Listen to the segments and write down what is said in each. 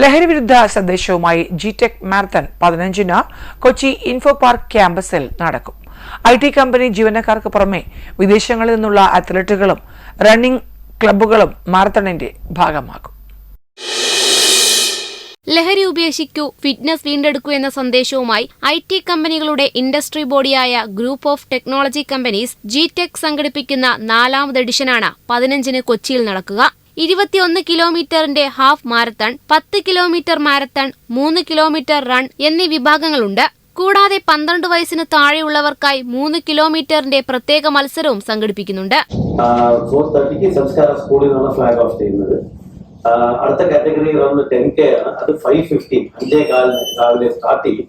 ലഹരി വിരുദ്ധ സന്ദേശവുമായി ജി ടെക് മാരത്തൺ പതിനഞ്ചിന് കൊച്ചി ഇൻഫോ പാർക്ക് ക്യാമ്പസിൽ നടക്കും. ഐ ടി കമ്പനി ജീവനക്കാർക്ക് പുറമെ വിദേശങ്ങളിൽ നിന്നുള്ള അത്ലറ്റുകളും റണ്ണിംഗ് ക്ലബ്ബുകളും മാരത്തണിന്റെ ഭാഗമാകും. ലഹരി ഉപേക്ഷിക്കൂ ഫിറ്റ്നസ് വീണ്ടെടുക്കൂ എന്ന സന്ദേശവുമായി ഐ ടി കമ്പനികളുടെ industry ബോഡിയായ Group of Technology Companies G Tech സംഘടിപ്പിക്കുന്ന നാലാമത് എഡിഷനാണ് പതിനഞ്ചിന് കൊച്ചിയിൽ നടക്കുക. ഇരുപത്തിയൊന്ന് കിലോമീറ്ററിന്റെ ഹാഫ് മാരത്തൺ പത്ത് കിലോമീറ്റർ മാരത്തൺ മൂന്ന് കിലോമീറ്റർ റൺ എന്നീ വിഭാഗങ്ങളുണ്ട്. കൂടാതെ പന്ത്രണ്ട് വയസ്സിന് താഴെയുള്ളവർക്കായി മൂന്ന് കിലോമീറ്ററിന്റെ പ്രത്യേക മത്സരവും സംഘടിപ്പിക്കുന്നുണ്ട്. സംസ്കാര ഫ്ലാഗ് ഓഫ് അടുത്ത കാറ്റഗറി റൺ ടെൻ കെ ആണ്. അത് ഫൈവ് ഫിഫ്റ്റീൻ അഞ്ചേ കാലിന് രാവിലെ സ്റ്റാർട്ട് ചെയ്യും.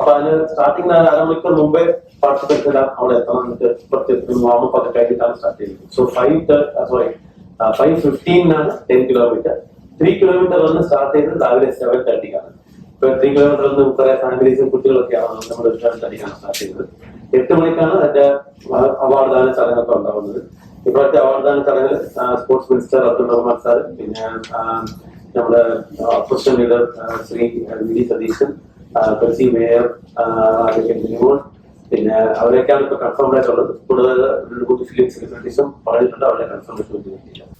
അപ്പൊ അതിന് സ്റ്റാർട്ടിംഗ് അരമണിക്കൂർ മുമ്പേ പാർട്ടിസിപ്പൻസ് എല്ലാം അവിടെ എത്തണം. എന്നിട്ട് പ്രത്യേകിച്ച് വാമപ്പ് കഴിഞ്ഞിട്ടാണ് സ്റ്റാർട്ട് ചെയ്യുന്നത്. സോ ഫൈവ് സോറി ഫൈവ് ഫിഫ്റ്റീനാണ് ടെൻ കിലോമീറ്റർ ത്രീ കിലോമീറ്റർ വന്ന് സ്റ്റാർട്ട് ചെയ്തത് രാവിലെ സെവൻ തേർട്ടിക്കാണ് ഇപ്പൊ ത്രീ കിലോമീറ്റർ വന്ന് കുറെ ഫാമിലീസും കുട്ടികളൊക്കെയാണ് നമ്മുടെ സെവൻ തേർട്ടിക്കാണ് സ്റ്റാർട്ട് ചെയ്യുന്നത് എട്ട് മണിക്കാണ് അതിന്റെ അവാർഡ്ദാന ചടങ്ങൊക്കെ ഉണ്ടാവുന്നത്. ഇപ്പോഴത്തെ അവാർഡ്ദാന ചടങ്ങിൽ sports minister Abdul Rahman sir പിന്നെ നമ്മുടെ opposition leader Shri V D Satheesan Kochi mayor advocate പിന്നെ അവരൊക്കെയാണ് ഇപ്പൊ കൺഫേം ആയിട്ടുള്ളത്. കൂടുതൽ ഫിലിം സെലിബ്രിറ്റീസും പറഞ്ഞിട്ടുണ്ട്. അവരെ കൺഫേം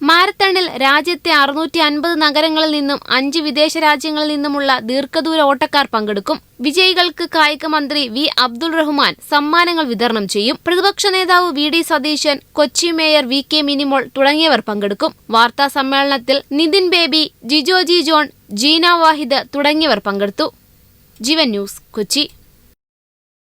മാരത്തണിൽ രാജ്യത്തെ അറുന്നൂറ്റി അൻപത് നഗരങ്ങളിൽ നിന്നും അഞ്ച് വിദേശ രാജ്യങ്ങളിൽ നിന്നുമുള്ള ദീർഘദൂര ഓട്ടക്കാർ പങ്കെടുക്കും. വിജയികൾക്ക് കായിക മന്ത്രി വി. അബ്ദുൾ റഹ്മാൻ സമ്മാനങ്ങൾ വിതരണം ചെയ്യും. പ്രതിപക്ഷ നേതാവ് V. D. Satheesan Kochi mayor V. K. Minimol തുടങ്ങിയവർ പങ്കെടുക്കും. വാർത്താ സമ്മേളനത്തിൽ നിതിൻ ബേബി ജിജോജി ജോൺ ജീന വാഹിദ് തുടങ്ങിയവർ പങ്കെടുത്തു. ജീവൻ ന്യൂസ് കൊച്ചി.